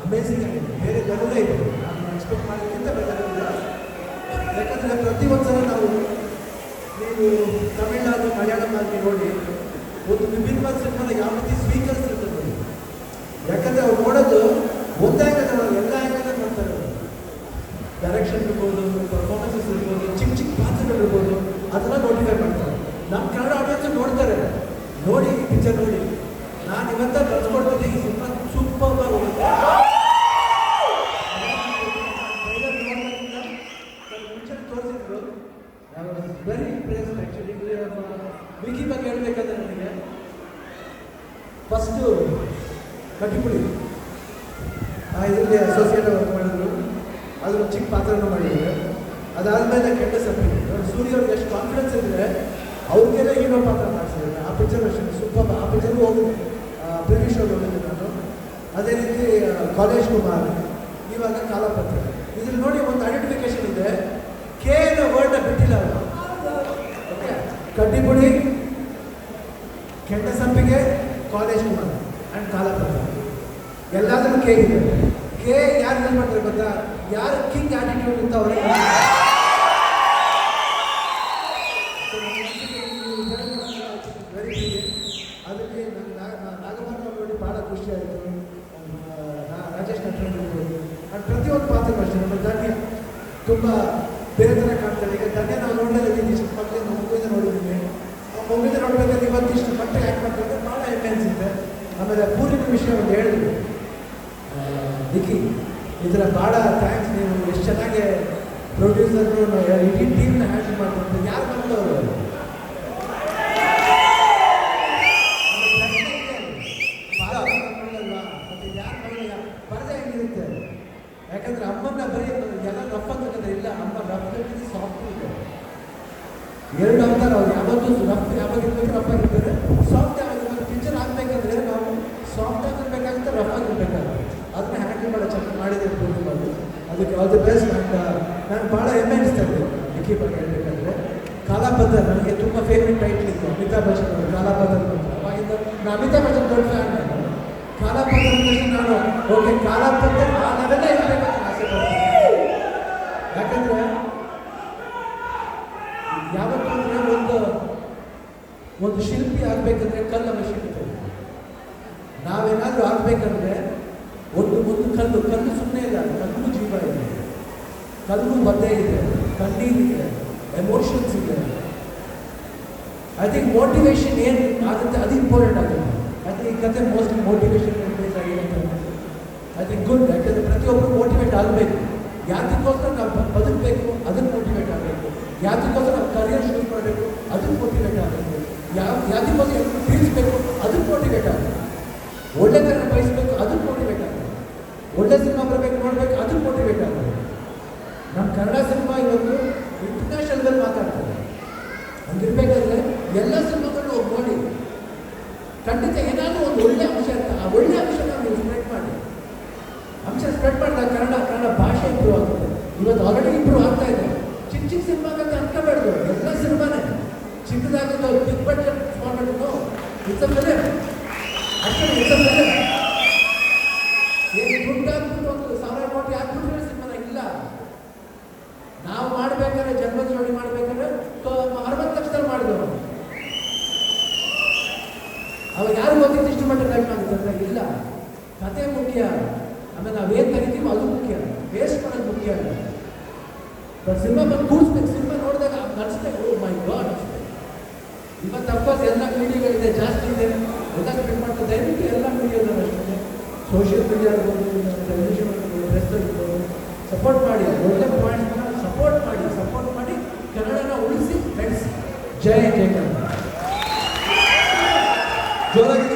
Amazing ಆಗಿದೆ ಬೇರೆ ಇದೆ ನಾನು ಎಕ್ಸ್ಪೆಕ್ಟ್ ಮಾಡೋದಕ್ಕಿಂತ ಇದೆ ಯಾಕಂದರೆ ಪ್ರತಿಯೊಂದು ನಾವು ನೀವು ತಮಿಳ್ನಾಡು ಮಲಯಾಳಂ ಆಗಿ ನೋಡಿ ಒಂದು ವಿಭಿನ್ನವಾದ ಸಿನಿಮಾನ ಯಾವ ರೀತಿ ಸ್ವೀಕರಿಸಿರ್ತದೆ ನೋಡಿ ಯಾಕಂದರೆ ಅವ್ರು ನೋಡೋದು ಒಂದೇ ಆ್ಯಂಗಲ್ ಎಲ್ಲ ಆ್ಯಂಗಲ್ ನೋಡ್ತಾರೆ ಅವರು. ಡೈರೆಕ್ಷನ್ ಇರ್ಬೋದು ಪರ್ಫಾರ್ಮೆನ್ಸಸ್ ಇರ್ಬೋದು, ಚಿಕ್ಕ ಚಿಕ್ಕ ಪಾತ್ರಗಳು ಇರ್ಬೋದು, ಅದೆಲ್ಲ ನೋಟಿಫೈ ಮಾಡ್ತಾರೆ. ನಮ್ಮ ಕನ್ನಡ ಆಡಿಯನ್ಸ್ ನೋಡ್ತಾರೆ. ನೋಡಿ ಪಿಕ್ಚರ್ ನೋಡಿ. ನಾನು ಇವತ್ತ ಕಲ್ಸ್ಕೊಡ್ತೀನಿ ಈ ಸಿನಿಮಾ ಸೂಪರ್ ತೋರಿಸಿದ್ರು ವೆರಿ ಇಂಪ್ರೆಸ್ ಆ್ಯಕ್ಚುಲಿ ವಿಕಿ ಬಗ್ಗೆ ಹೇಳ್ಬೇಕಾದ್ರೆ ನನಗೆ. ಫಸ್ಟು ಕಟ್ಟಿಪುಡಿ ಆ ಇದರಲ್ಲಿ ಅಸೋಸಿಯೇಟ್ ವರ್ಕ್ ಮಾಡಿದ್ರು. ಅದ್ರ ಚಿಕ್ಕ ಪಾತ್ರನೂ ಮಾಡಿದ್ದಾರೆ ಅದಾದಮೇಲೆ ಕೆಟ್ಟ ಸಪ್ಪಿ ಸೂರ್ಯ ಅವ್ರಿಗೆ ಎಷ್ಟು ಕಾನ್ಫಿಡೆನ್ಸ್ ಇದ್ದರೆ ಅವ್ರಿಗೆಲ್ಲ ಹೀರೋ ಪಾತ್ರ ಮಾಡಿಸಿದ್ದಾರೆ. ಆ ಪಿಕ್ಚರ್ ಅಷ್ಟೇ. ಸೂಪರ್ ಆ ಪಿಕ್ಚರ್ಗೂ ಹೋಗಿದ್ದೆ ಪ್ರೀವಿ ಶೋಗೆ ಹೋಗಿದ್ದೆ ನಾನು ಅದೇ. ರೀತಿ ಕಾಲೇಜ್ ಕುಮಾರ್. ಇವಾಗ ಕಾಲಪತ್ರ. ಇದ್ರಲ್ಲಿ ನೋಡಿ ಒಂದು ಐಡೆಂಟಿಫಿಕೇಶನ್ ಇದೆ. ಕೆ ಎನ್ ವರ್ಡ್ನ ಬಿಟ್ಟಿಲ್ಲ ಅವರು. ಕಡ್ಡಿಪುಡಿ ಕೆಟ್ಟ ಸಂಪಿಗೆ ಕಾಲೇಜ್ ಕುಮಾರ್. ಆ್ಯಂಡ್ ಕಾಲ ಎಲ್ಲಾದ್ರೂ ಕೆ ಇದೆ ಕೆ ಯಾರು ಏನು ಮಾಡ್ತಾರೆ ಗೊತ್ತಾ? ಯಾರು ಕಿಂಗ್ ಆಟಿಟ್ಯೂಡ್ ಅಂತ ಅವರೇ ಅದಕ್ಕೆ ನೋಡಿ ಭಾಳ ಖುಷಿ ಪ್ರತಿಯೊಂದು ಪಾತ್ರಕ್ಕೂ ಅಷ್ಟೇ. ನಮ್ಮ ತುಂಬ ಬೇರೆ ಥರ ಕಾಣ್ತಾರೆ ಈಗ ಧನ್ಯ ನಾವು ನೋಡಲಿಲ್ಲ ಆಮೇಲೆ ಪೂರ್ಣಿಮ ವಿಷಯ ಒಂದು ಹೇಳಿದ್ರು. ನಿಖಿ ಇದರ ಭಾಳ ಥ್ಯಾಂಕ್ಸ್ ನೀವು ಎಷ್ಟು ಚೆನ್ನಾಗಿ ಪ್ರೊಡ್ಯೂಸರ್ನು ಇಡೀ ಟೀಮ್ನ ಹ್ಯಾಂಡಲ್ ಮಾಡ್ಕೊಂಡು ಯಾರು ಬಂದವರು? ಹೆಂಗಿರುತ್ತೆ ಯಾಕಂದ್ರೆ ಅಮ್ಮನ್ನ ಬರೀ ಎಲ್ಲ ರಫ್ ಅಂತಂದ್ರೆ ಇಲ್ಲ, ಅಮ್ಮ ರಫ್ ಸಾಫ್ಟ್ ಇದೆ ಎರಡು ಅವತಾರ ಅವ್ರು ಯಾವತ್ತೂ ರಫ್ ಯಾವಾಗ ಇರ್ಬೇಕು ರಫ್ ಆಗಿರ್ತಾರೆ? ಸಾಫ್ಟ್ ಯಾವಾಗ ಇರ್ಬೇಕು ಪಿಕ್ಚರ್ ಆಗ್ಬೇಕಂದ್ರೆ ನಾವು ಸಾಫ್ಟ್ ಆಗಿರ್ಬೇಕಾಗುತ್ತೆ ರಫ್ ಆಗಿರ್ಬೇಕಾಗುತ್ತೆ ಅದನ್ನ ಹ್ಯಾಂಡಲ್ ಮಾಡೋ ಚೆನ್ನಾಗಿ ಮಾಡಿದೆ ಪೂರ್ಣಿಮಾದು ಅದಕ್ಕೆ ಆಲ್ ದಿ ಬೆಸ್ಟ್ ಆ್ಯಂಡ್ ನಾನು ಭಾಳ ಹೆಮ್ಮೆ ಅನಿಸ್ತಾ ಇದ್ದೆ ವಿಕಿ ಬಗ್ಗೆ ಹೇಳಬೇಕಂದ್ರೆ ಕಾಲಾಪದ ನನಗೆ ತುಂಬ ಫೇವ್ರೆಟ್ ಟೈಟ್ಲ್ ಇತ್ತು, ಅಮಿತಾಬ್ ಬಚ್ಚನ್ ಅವರು ಕಾಲಾಪದ ಅಂತ. ಅವಾಗಿಂದ ನಾನು ಅಮಿತಾಬ್ ಬಚ್ಚನ್ ದೊಡ್ಡ ಫ್ಯಾನ್ ನಾನು. ಕಾಲಾಪದ ಅಂದ ನಾನು ಓಕೆ ಕಾಲಾಪದ ಆ ಲೆವೆಲ್ಲೇ ಆಸೆ ಪಡ್ತೀನಿ. ಯಾಕಂದ್ರೆ, ಯಾವತ್ತೂ ಒಂದು ಒಂದು ಶಿಲ್ಪಿ ಆಗ್ಬೇಕಂದ್ರೆ ಕಲ್ಲ ಶಿಲ್ಪಿ ನಾವೇನಾದ್ರೂ ಆಗ್ಬೇಕಂದ್ರೆ ಒಂದು ಒಂದು ಕಲ್ಲು ಕಲ್ಲು ಸುಮ್ಮನೆ ಇಲ್ಲ ಕಲ್ಲು ಜೀವ ಇದೆ ಕಲ್ಲು ಬದ್ದೆ ಇದೆ ಕಣ್ಣೀರಿದೆ ಎಮೋಷನ್ಸ್ ಇದೆ ಐ ಥಿಂಕ್ ಮೋಟಿವೇಶನ್ ಏನು ಆಗುತ್ತೆ ಅದು ಇಂಪಾರ್ಟೆಂಟ್ ಆಗುತ್ತೆ ಐ ಥಿಂಕ್ ಈ ಕತೆ ಮೋಸ್ಟ್ಲಿ ಮೋಟಿವೇಶನ್ ಬೇಸ್ ಆಗಿದೆ ಅಂತ ಐ ಥಿಂಕ್ ಗುಡ್ ಯಾಕಂದರೆ ಪ್ರತಿಯೊಬ್ಬರು ಮೋಟಿವೇಟ್ ಆಗಬೇಕು ಯಾತಕ್ಕೋಸ್ಕರ ನಾವು ಬ- ಬದುಕಬೇಕು ಅದನ್ನು ಮೋಟಿವೇಟ್ ಆಗಬೇಕು ಯಾತಕ್ಕೋಸ್ಕರ ನಾವು ಕರಿಯರ್ ಶುರು ಮಾಡಬೇಕು ಅದನ್ನು ಮೋಟಿವೇಟ್ ಆಗಬೇಕು ಯಾವ ಯಾತಕ್ಕೋಸ್ಕರ ಎಲ್ಲರೂ ತಿಳಿಸ್ಬೇಕು ಅದನ್ನು ಮೋಟಿವೇಟ್ ಆಗಬೇಕು ಒಳ್ಳೆತನ ಖಂಡಿತ ಏನಾದರೂ ಒಂದು ಒಳ್ಳೆ ಅಂಶ ಆ ಒಳ್ಳೆ ಅಂಶನ ನೀವು ಸ್ಪ್ರೆಡ್ ಮಾಡಿ. ಅಂಶ ಸ್ಪ್ರೆಡ್ ಮಾಡಿದಾಗ ಕನ್ನಡ ಕನ್ನಡ ಭಾಷೆ ಇಂಪ್ರೂವ್ ಆಗುತ್ತೆ. ಇವತ್ತು ಆಲ್ರೆಡಿ ಇಂಪ್ರೂವ್ ಆಗ್ತಾ ಇದೆ. ಚಿಕ್ಕ ಚಿಕ್ಕ ಸಿನಿಮಾಗಂತ ಅನ್ಕೋಬೇಡ್ದು ಎಲ್ಲ ಸಿನಿಮಾನೇ. ಚಿಕ್ಕದಾಗ ಬಿಗ್ ಬಡ್ಜೆಟ್ ಮಾಡಬೇಕು ಇಟ್ಸ್ ಅ ಅಷ್ಟೇ ಇಟ್ಸ್ ಅ ಫಿಲಿಮ್ ಏನು ದುಡ್ಡು ಹಾಕ್ಬಿಟ್ಟು ಒಂದು ಸಾವಿರ ಕೋಟಿ ಹಾಕ್ಬಿಟ್ರೆ ಸಿನಿಮಾನ ಇಲ್ಲ ನಾವು ಮಾಡ್ಬೇಕಾದ್ರೆ ಜನ್ಮ ಜೋಡಿ ಮಾಡ್ಬೇಕಾದ್ರೆ ಅರವತ್ತು ಲಕ್ಷದಲ್ಲಿ ಮಾಡಿದವರು ಅವಾಗ ಯಾರು ಇಷ್ಟು ಮಾಡಿ ಲೈಫ್ ಆಗುತ್ತೆ ಇಲ್ಲ ಕತೆ ಮುಖ್ಯ. ಆಮೇಲೆ ನಾವೇನು ಕರಿತೀವೋ ಅದು ಮುಖ್ಯ. ವೇಸ್ಟ್ ಮಾಡೋದು ಮುಖ್ಯ ಅಲ್ಲ. ಸಿನಿಮಾ ಬಂದು ಕೂರಿಸ್ಬೇಕು. ಸಿನಿಮಾ ನೋಡಿದಾಗ ಅನಿಸ್ಬೇಕು ಮೈ ಗಾಡ್ ಇವತ್ತು ಅಫ್ಕೋರ್ಸ್ ಎಲ್ಲ ಮೀಡಿಯಾಗಳಿದೆ, ಜಾಸ್ತಿ ಇದೆ. ಎಲ್ಲ ಸ್ಪೆಂಡ್ ಮಾಡ್ತಾರೆ. ದಯವಿಟ್ಟು ಎಲ್ಲ ಮೀಡಿಯಾದಲ್ಲಿ ಅಷ್ಟೇ. ಸೋಷಿಯಲ್ ಮೀಡಿಯಾ ಇರ್ಬೋದು ಟೆಲಿವಿಷನ್ ಪ್ರೆಸ್ ಇರ್ಬೋದು ಸಪೋರ್ಟ್ ಮಾಡಿ. ಒಳ್ಳೆ ಪಾಯಿಂಟ್ಸ್ನ ಸಪೋರ್ಟ್ ಮಾಡಿ. ಸಪೋರ್ಟ್ ಮಾಡಿ. ಕನ್ನಡನ ಉಳಿಸಿ ಬೆಳೆಸಿ. ಜೈ ಜಯ ಕನ್ನಡ 변하게